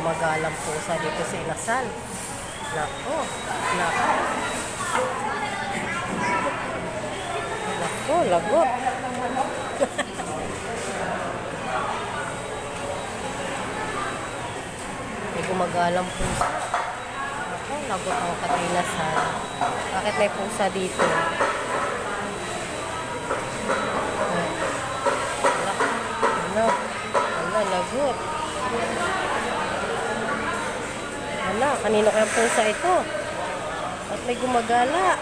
gumagalang pusa dito sa Inasal. Nako, nako. Nako, lagot. May gumagalang pusa. Nako, lagot ang katilasan. Bakit may pusa dito? Kanino kaya pusa ito? At may gumagala.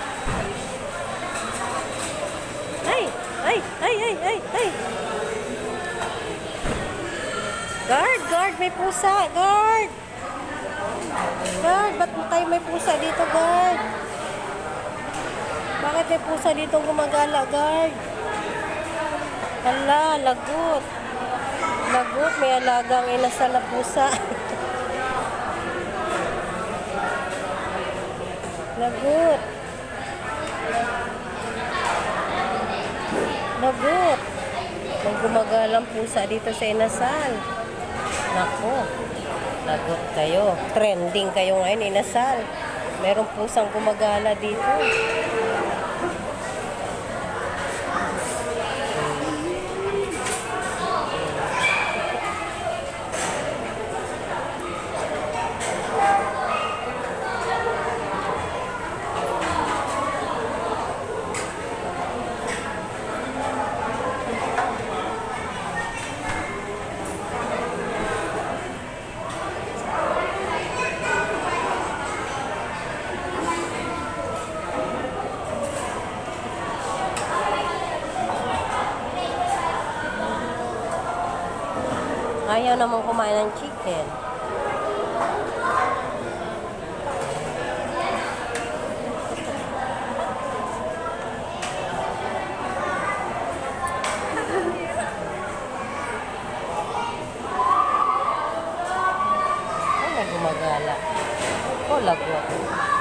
Ay! Ay! Ay! Ay! Ay! Ay! Guard! Guard! May pusa! Guard! Guard! Ba't tayo may pusa dito, guard? Bakit may pusa dito gumagala, guard? Hala, lagot. Lagot, may alagang inasal na pusa. lagot. Lagot. May gumagalang pusa dito sa inasal. Nako. Lagot kayo. Trending kayo ngayon, inasal. Merong pusang gumagala dito. Ayaw naman kumain ng chicken. Ay, gumagala. Oh, lagot.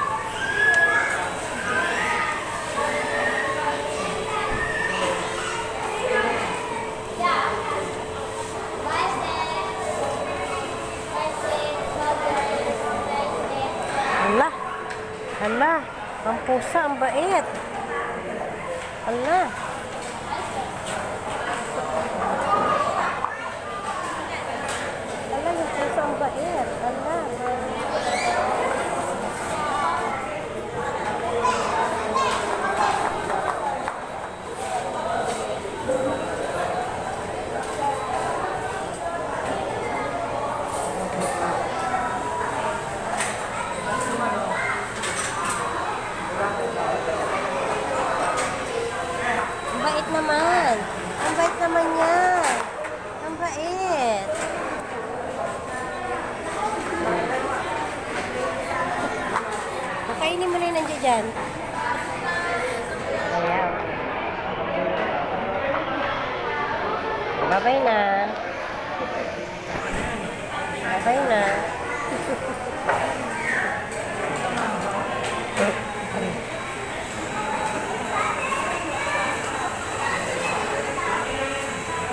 Hala. Ang pusa, ang bait. Hala. Hala, yung pusa ang bait. Hala. Ang bait naman. Ang bait naman yan. Bait. Pakainin mo na yung nandiyan dyan. Bye-bye na. Bye-bye na.